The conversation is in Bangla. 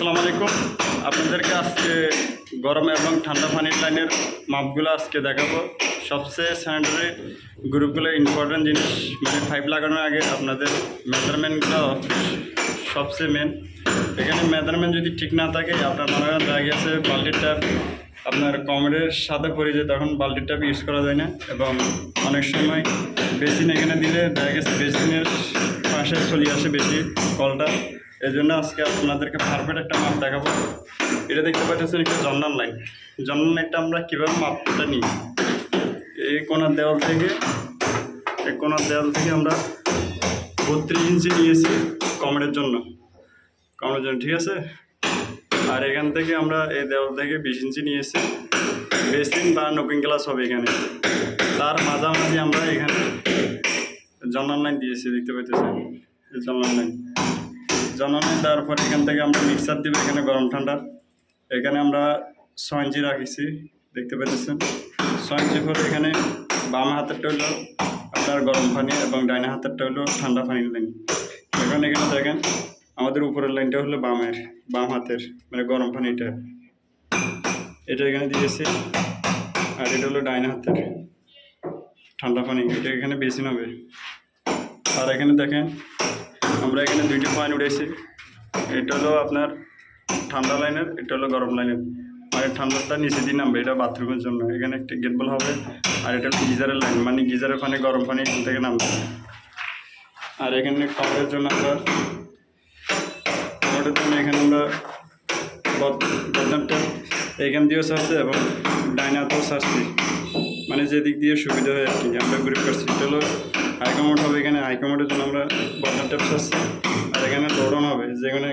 আসসালামু আলাইকুম। আপনাদেরকে আজকে গরম এবং ঠান্ডা পানির লাইনের মাপগুলো আজকে দেখাবো। সবচেয়ে স্যানিটারি গ্রুপগুলো ইম্পর্টেন্ট জিনিস মানে পাইপ লাগানোর আগে আপনাদের মেজারমেন্টগুলো সবচেয়ে মেন এখানে মেজারমেন্ট যদি ঠিক না থাকে, আপনার মনে করেন দেখা গেছে বাল্টির ট্যাপ আপনার কমরের সাথে পড়ে যায়, তখন বাল্টির ট্যাপ ইউজ করা যায় না। এবং অনেক সময় বেসিন এখানে দিলে দেখা গেছে বেসিনের পাশে চলে আসে বেশি কলটা। এই জন্য আজকে আপনাদেরকে পারফেক্ট একটা মাপ দেখাবো। এটা দেখতে পাচ্ছেন একটা জন্নার লাইন জন্নার লাইনটা আমরা কীভাবে মাপটা নিই? এই কোনার দেওয়াল থেকে, এই কোনার দেওয়াল থেকে আমরা বত্রিশ ইঞ্চি নিয়েছি কমের জন্য। কমের জন্য, ঠিক আছে? আর এখান থেকে আমরা এই দেওয়াল থেকে বিশ ইঞ্চি নিয়েছি। বেসিন বা নকিং গ্লাস হবে এখানে। তার মাঝামাঝি আমরা এখানে জন্নার লাইন দিয়েছি, দেখতে পাইতেছেন? এই জন্নার লাইন লাইন দেওয়ার পরে এখান থেকে আমরা মিক্সার দিব, এখানে গরম ঠান্ডা। এখানে আমরা ছয় রাখিছি, দেখতে পাইতেছেন। ছয় ইঞ্চি পরে এখানে বাম হাতেরটা হলো আপনার গরম পানি এবং ডাইনা হাতেরটা হলো ঠান্ডা পানির লাইন এখন এখানে দেখেন, আমাদের উপরের লাইনটা হলো বামের, বাম হাতের মানে গরম পানিটা। এটা এখানে দিয়েছি, আর এটা হলো ডাইনা হাতের ঠান্ডা পানি। এটা এখানে বেশি হবে আর এখানে দেখেন আমরা এখানে দুইটি পয়েন্ট উঠেছি এটা হলো আপনার ঠান্ডা লাইনের, এটা হলো গরম লাইনের। মানে ঠান্ডাটা নিচে দিয়ে নামবে, এটা বাথরুমের জন্য। এখানে একটা গেট বল হবে, আর এটা হলো গিজারের লাইন মানে গিজারের পানি, গরম পানি এখান থেকে নামবে। আর এখানে খাবারের জন্য আমরা জন্য এখানে আমরা বদনামটা এখান দিয়েও ছাড়ছে এবং ডাইনাতেও ছাড়ছি মানে যে দিক দিয়ে সুবিধা হয় আর কি, আমরা গ্রুপ করছি। এটা হলো হাইকমোড হবে এখানে হাইকমোডের জন্য আমরা বাটন ট্যাপস আছে আর এখানে দৌড়ানো হবে যেখানে